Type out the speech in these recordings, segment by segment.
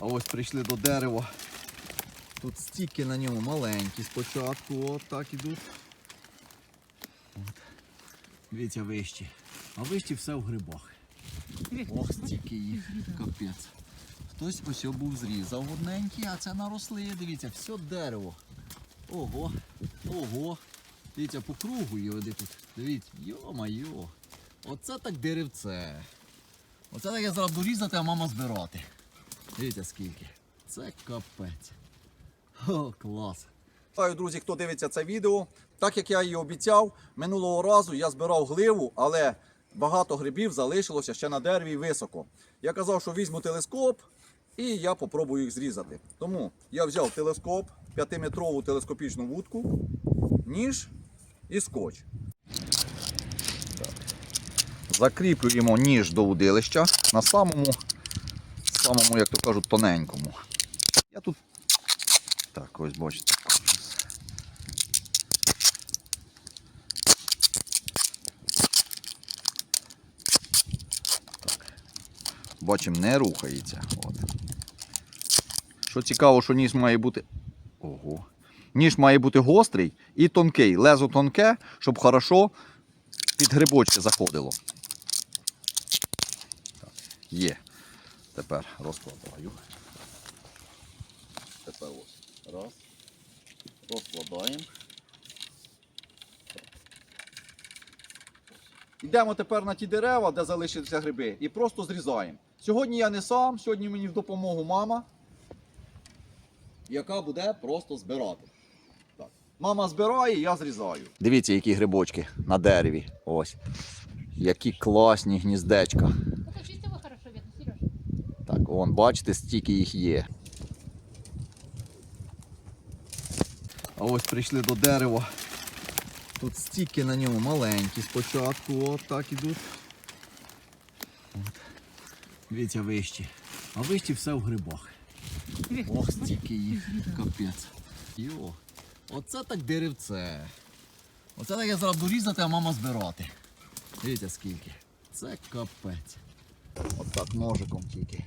А ось прийшли до дерева. Тут стільки на ньому маленькі спочатку, от так ідуть. Дивіться вищі. А вищі все в грибах. Ох, стільки їх, капець. Хтось ось був зрізав одненький, а це наросли. Дивіться, все дерево. Ого, ого. Дивіться, по кругу його тут. Дивіться, йо-майо. Оце так деревце. Оце так я зараз буду різати, а мама збирати. Дивіться скільки. Це капець. О, клас. Вітаю, друзі, хто дивиться це відео. Так як я і обіцяв, минулого разу я збирав гливу, але багато грибів залишилося ще на дереві високо. Я казав, що візьму телескоп і я попробую їх зрізати. Тому я взяв телескоп, 5-метрову телескопічну вудку, ніж і скотч. Закріплюємо ніж до удилища на самому, самому, як то кажуть, тоненькому. Я тут так, ось бачите. Бачимо, не рухається. От. Що цікаво, що ніж має бути. Ого. Ніж має бути гострий і тонкий. Лезо тонке, щоб хорошо під грибочки заходило. Так. Є. Тепер розкладаю. Тепер ось. Раз. Розкладаємо. Йдемо тепер на ті дерева, де залишилися гриби, і просто зрізаємо. Сьогодні я не сам, сьогодні мені в допомогу мама, яка буде просто збирати. Так. Мама збирає, я зрізаю. Дивіться, які грибочки на дереві. Ось. Які класні гніздечка. Ну так чисто его хорошо видно, Сереж. Так, вон, бачите, стільки їх є. А ось прийшли до дерева. Тут стільки на ньому маленькі спочатку, от так ідуть. От. Дивіться вищі. А вищі все в грибах. Ох, стільки їх, капець. Йо. Оце так деревце. Оце так я зараз буду різати, а мама збирати. Дивіться скільки. Це капець. Отак ножиком тільки.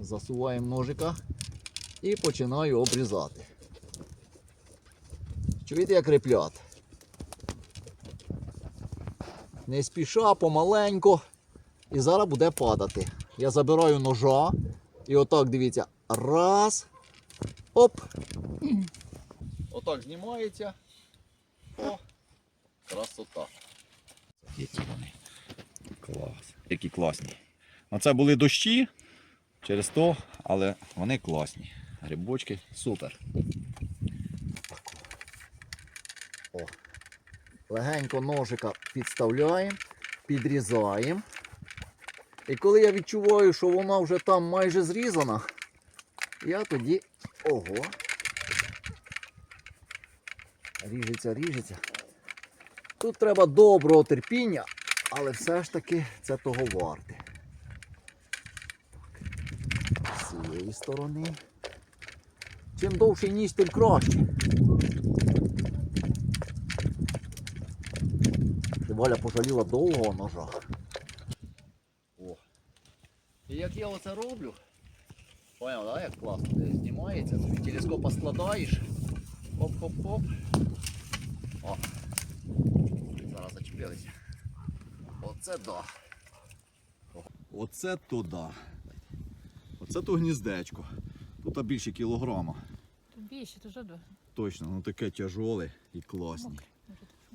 Засуваємо ножика і починаю обрізати. Чуєте, як реплят? Не спіша, помаленько. І зараз буде падати. Я забираю ножа. І отак дивіться. Раз. Оп. Отак знімається. О, красота. Які вони. Клас. Які класні. Оце були дощі через то, але вони класні. Грибочки супер. О. Легенько ножика підставляємо, підрізаємо. І коли я відчуваю, що вона вже там майже зрізана, я тоді. Ого. Ріжеться, ріжеться. Тут треба доброго терпіння, але все ж таки це того варте. Так. З цієї сторони. Чим довший ніж, тим краще. Ти Валя пожаліла довгого ножа. О. І як я оце роблю, поняв, да, як класно де знімається, собі телескопа складаєш. Оп-хоп-хоп. О. Зараз зачепилися. Оце да. Оце то да. Оце то гніздечко. Тут більше кілограма. Тут більше, то жодо. Точно, ну таке тяжоле і що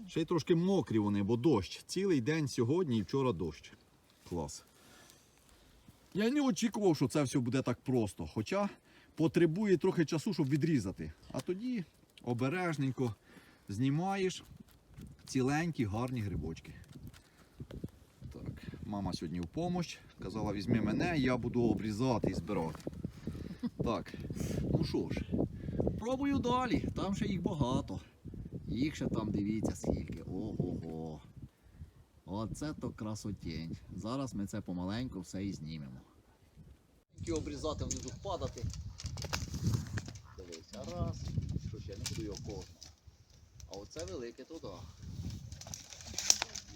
Ще й трошки мокрі вони, бо дощ. Цілий день сьогодні і вчора дощ. Клас. Я не очікував, що це все буде так просто. Хоча потребує трохи часу, щоб відрізати. А тоді обережненько знімаєш ціленькі, гарні грибочки. Так, мама сьогодні в помощь. Казала, візьми мене, я буду обрізати і збирати. Так, ну що ж, пробую далі. Там ще їх багато. Їх ще там дивіться скільки. Ого-го. Оце то красотень. Зараз ми це помаленьку все і знімемо. Тільки обрізати будуть падати. Дивися, раз. Що ще не буду його кожного. А оце велике туди.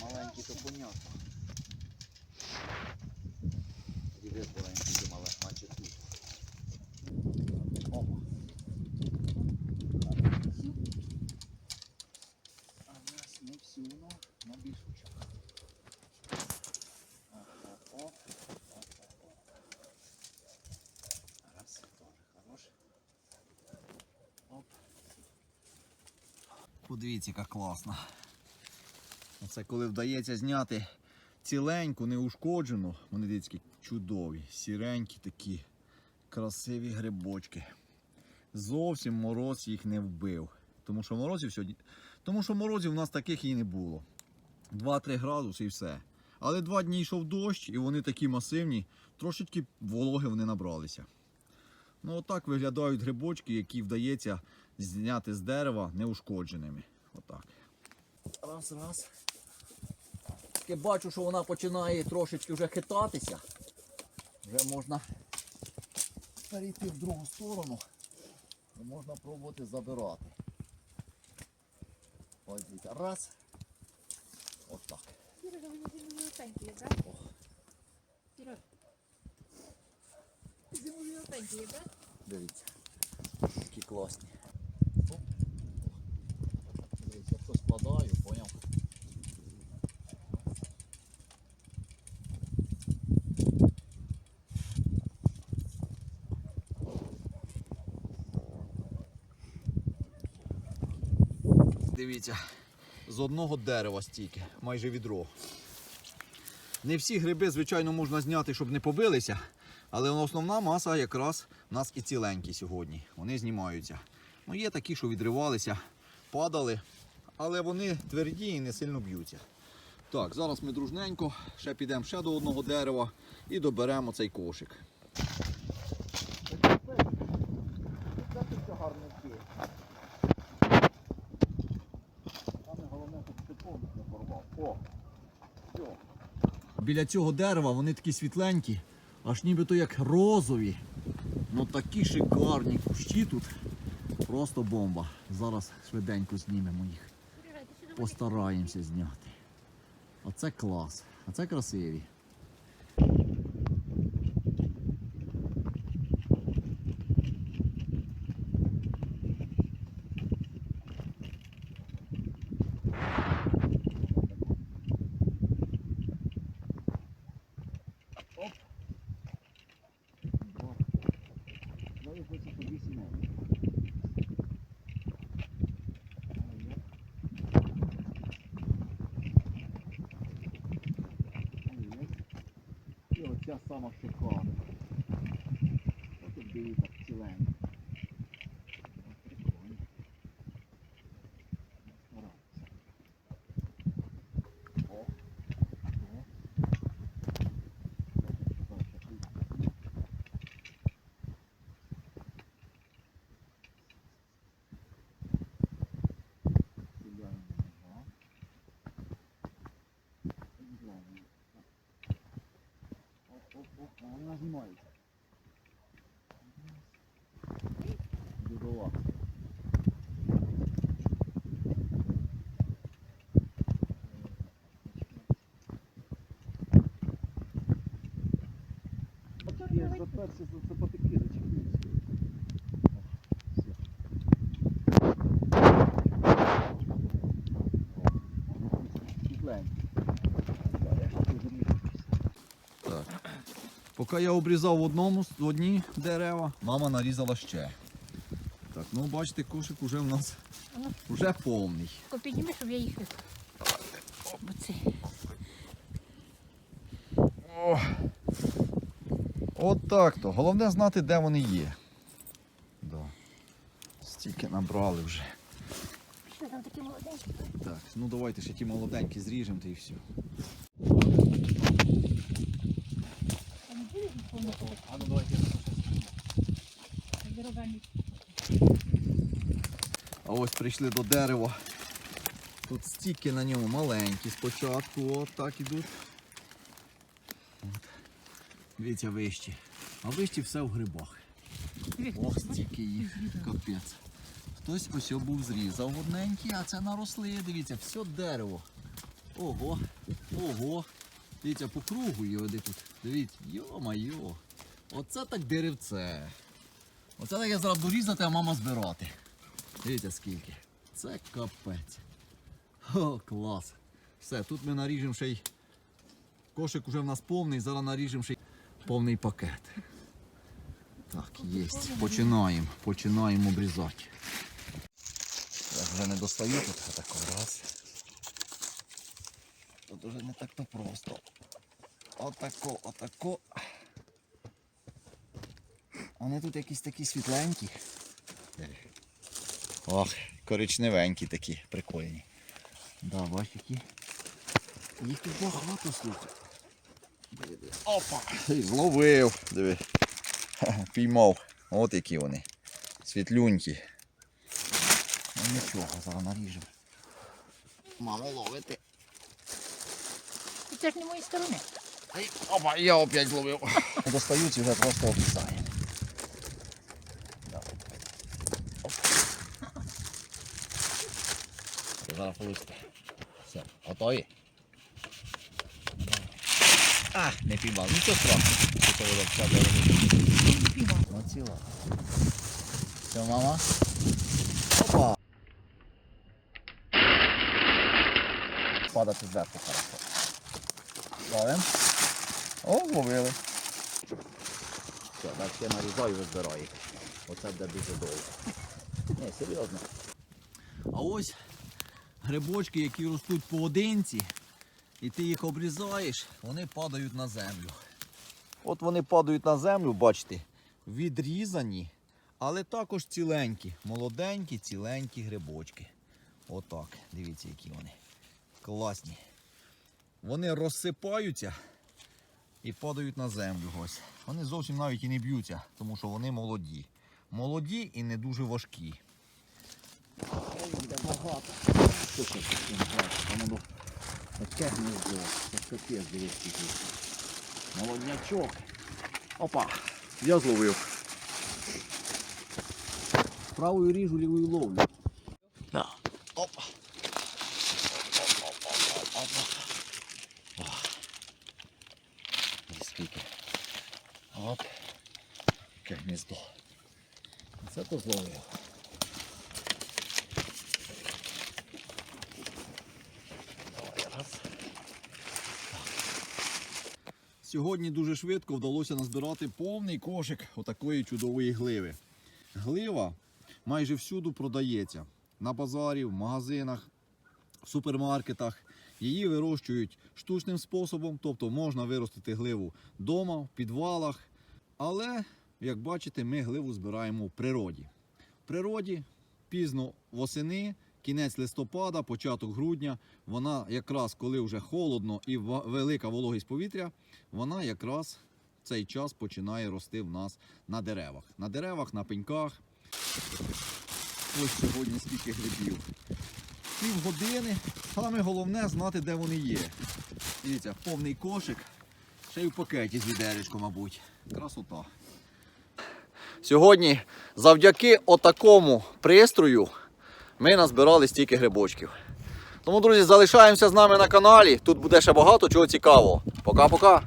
Маленькі то понятно. Подивіться, як класно. Це коли вдається зняти ціленьку, неушкоджену, вони дивіться, чудові, сіренькі такі, красиві грибочки. Зовсім мороз їх не вбив. Тому що морозів сьогодні. Тому що морозів у нас таких і не було. 2-3 градуси і все. Але два дні йшов дощ, і вони такі масивні, трошечки вологи вони набралися. Ну, отак виглядають грибочки, які вдається зняти з дерева неушкодженими. Отак. Раз, раз. Таке бачу, що вона починає трошечки вже хитатися Вже можна перейти в другу сторону. І можна пробувати забирати. Ось дивіться. Раз. Отак. Сережа, вы не зимовые да? Сереж, зимовые да? Дивіться. Такі класні. Дивіться, з одного дерева стільки, майже відро. Не всі гриби, звичайно, можна зняти, щоб не побилися. Але основна маса якраз у нас і ціленькі сьогодні. Вони знімаються. Ну, є такі, що відривалися, падали, але вони тверді і не сильно б'ються. Так, зараз ми дружненько ще підемо ще до одного дерева і доберемо цей кошик. Біля цього дерева вони такі світленькі, аж нібито як розові. Ну такі шикарні кущі тут. Просто бомба. Зараз швиденько знімемо їх. Постараємося зняти. А це клас. а це красиві. І оця сама шикарна. Ось дивіться, ціленька. Прикольно. Стараємося. О. О. Дальше тут. Стріляємо на два. І зламуємо. Оп-оп-оп, а вона знімається. Дудова. Я заперся, це потеки зачепився. Поки я обрізав в одному в одні дерева, мама нарізала ще. Так, ну бачите, кошик уже в нас вже повний. Підніми, щоб я їх... Оце. От так то. Головне знати, де вони є. Да. Стільки набрали вже. Що там такі молоденькі? Так, ну давайте ще ті молоденькі зріжемо та і все. А ну давайте. А ось прийшли до дерева. Тут стільки на ньому маленькі спочатку, от так ідуть. Дивіться вищі. А вищі все в грибах. Ох, стільки їх, капець. Хтось ось був зрізав одненький, а це наросли. Дивіться, все дерево. Ого, ого. Дивіться, по кругу його де тут. Дивіться, йо-майо. Оце так деревце. Оце так я зараз буду різати, а мама збирати. Дивіться скільки. Це капець. О, клас. Все, тут ми наріжемо ще й. Кошик уже в нас повний, зараз наріжемо ще й повний пакет. Так, є. Починаємо. Починаємо обрізати. Так, Вже не достаю тут отако раз. Тут уже не так то просто. Отако, отако. Вони тут якісь такі світленькі. Ох, коричневенькі такі, прикольні. Да, бач які. Їх тут багато слухай. Опа! Зловив. Диви. Піймав. От які вони. Світлюнькі. Ну нічого, зараз наріжемо. Мамо ловити. Це ж не мої сторони. Ай, Опа, я опять зловив. Достають і вже просто. Оп. Зараз получите. Все, готові? А, не піймав, нічого страшного. Це воно все добре. Ну ціла. Все, мама. Опа. Падати зверху хорошо. Ставим. О, ловили. Все, так я нарізаю і збираю. Оце буде дуже довго. Не, серйозно. А ось грибочки, які ростуть поодинці, і ти їх обрізаєш, вони падають на землю. От вони падають на землю, бачите, відрізані, але також ціленькі, молоденькі, ціленькі грибочки. Отак. Дивіться, які вони. Класні. Вони розсипаються і падають на землю. Ось. Вони зовсім навіть і не б'ються, тому що вони молоді. Молоді і не дуже важкі. Ой, буде багато. Що це таке? Там воно таке гніздо. Це капець дивись скільки. Молоднячок. Опа, я зловив. Правою ріжу, лівою ловлю. Да. Опа. Опа. Ось скільки. Оп. Яке гніздо. Це то зловив. Сьогодні дуже швидко вдалося назбирати повний кошик отакої чудової гливи. Глива майже всюди продається. На базарі, в магазинах, в супермаркетах. Її вирощують штучним способом, тобто можна виростити гливу вдома, в підвалах. Але, як бачите, ми гливу збираємо в природі. В природі пізно восени, кінець листопада, початок грудня, вона якраз коли вже холодно і велика вологість повітря, вона якраз цей час починає рости в нас на деревах. На деревах, на пеньках. Ось сьогодні скільки грибів. Пів години. Саме головне знати, де вони є. Дивіться, повний кошик. Ще й в пакеті з відеречком, мабуть. Красота. Сьогодні завдяки отакому пристрою ми назбирали стільки грибочків. Тому, друзі, залишаємося з нами на каналі. Тут буде ще багато чого цікавого. Пока-пока.